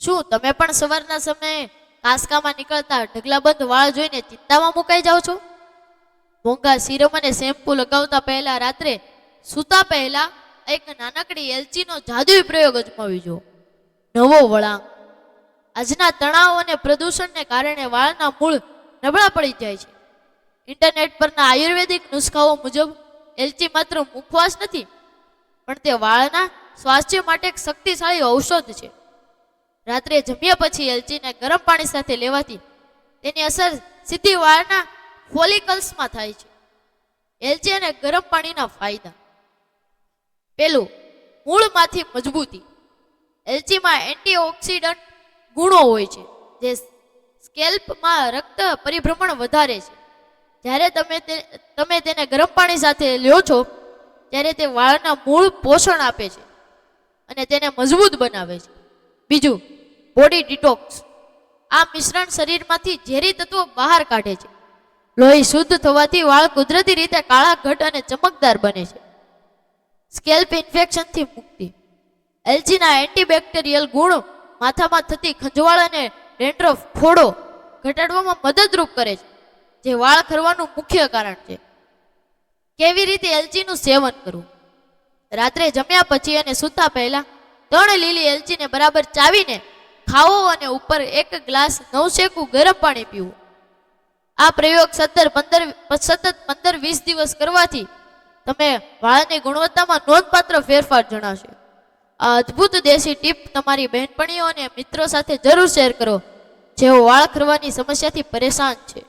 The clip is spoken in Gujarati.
શું, તમે પણ સવારના સમયે કાસકામાં નીકળતા ઢગલાબંધ વાળ જોઈને ચિંતામાં મુકાઈ જાઓ છો? મોંઘા સિરમ અને શેમ્પૂ લગાવતા પહેલા રાત્રે સૂતા પહેલા એક નાનકડી એલચીનો જાદુઈ પ્રયોગ અજમાવી જુઓ નવો વળાંક. આજના તણાવ અને પ્રદૂષણને કારણે વાળના મૂળ નબળા પડી જાય છે. ઇન્ટરનેટ પરના આયુર્વેદિક નુસ્ખાઓ મુજબ એલચી માત્ર મુખવાસ નથી, પણ તે વાળના સ્વાસ્થ્ય માટે એક શક્તિશાળી ઔષધ છે. રાત્રે જમ્યા પછી એલચીને ગરમ પાણી સાથે લેવાથી તેની અસર સીધી વાળના ફોલિકલ્સમાં થાય છે. એલચી અને ગરમ પાણીના ફાયદા. પેલું, મૂળમાંથી મજબૂતી. એલચીમાં એન્ટીઓક્સિડન્ટ ગુણો હોય છે, જે સ્કેલ્પમાં રક્ત પરિભ્રમણ વધારે છે. જ્યારે તમે તે, તમે તેને ગરમ પાણી સાથે લ્યો છો, ત્યારે તે વાળના મૂળ પોષણ આપે છે અને તેને મજબૂત બનાવે છે. બીજું બોડી ડિટોક્સ આ મિશ્રણ શરીરમાંથી ઝેરી તત્વો બહાર કાઢે છે. લોહી શુદ્ધ થવાથી વાળ કુદરતી રીતે કાળા, ઘટ અને ચમકદાર બને છે. સ્કેલ્પ ઇન્ફેક્શનથી મુક્તિ. એલચીના એન્ટીબેક્ટેરિયલ ગુણો માથામાં થતી ખંજવાળ અને ડેન્ડ્રફ ફોડો ઘટાડવામાં મદદરૂપ કરે છે, જે વાળ ખરવાનું મુખ્ય કારણ છે. કેવી રીતે એલચીનું સેવન કરવું? રાત્રે જમ્યા પછી અને સૂતા પહેલા ત્રણ લીલી એલચીને બરાબર ચાવીને ખાવો અને ઉપર એક ગ્લાસ નવશેકું ગરમ પાણી પીવું આ પ્રયોગ સત્તર પંદર સતત પંદર વીસ દિવસ કરવાથી તમે વાળની ગુણવત્તામાં નોંધપાત્ર ફેરફાર જણાશે. આ અદ્ભુત દેશી ટીપ તમારી બહેનપણીઓ અને મિત્રો સાથે જરૂર શેર કરો. જેઓ વાળ ખરવાની સમસ્યાથી પરેશાન છે.